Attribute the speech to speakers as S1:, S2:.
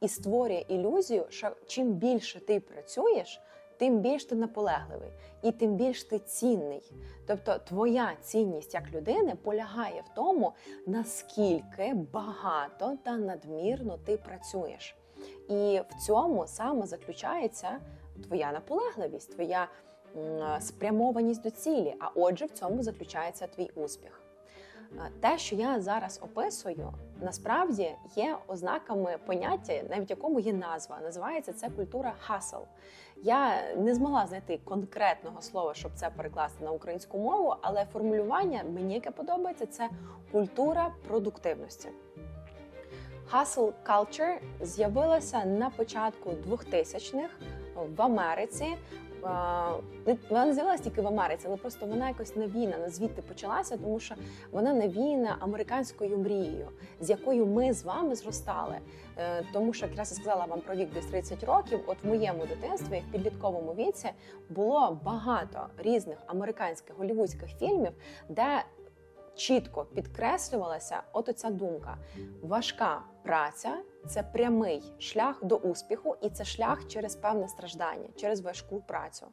S1: і створює ілюзію, що чим більше ти працюєш, тим більш ти наполегливий і тим більш ти цінний. Тобто, твоя цінність як людини полягає в тому, наскільки багато та надмірно ти працюєш. І в цьому саме заключається твоя наполегливість, твоя спрямованість до цілі. А отже, в цьому заключається твій успіх. Е, Те, що я зараз описую, насправді є ознаками поняття, навіть якому є назва. Називається це культура хасл. Я не змогла знайти конкретного слова, щоб це перекласти на українську мову, але формулювання мені яке подобається це культура продуктивності. Hustle culture з'явилася на початку 2000-х в Америці. Вона не з'явилася тільки в Америці, але просто вона якось навіяна звідти почалася, тому що вона навіяна американською мрією, з якою ми з вами зростали. Е, Тому що якраз я сказала вам про вік десь 30 років. От в моєму дитинстві, в підлітковому віці, було багато різних американських голівудських фільмів, де чітко підкреслювалася от оця думка: важка праця це прямий шлях до успіху, і це шлях через певне страждання, через важку працю.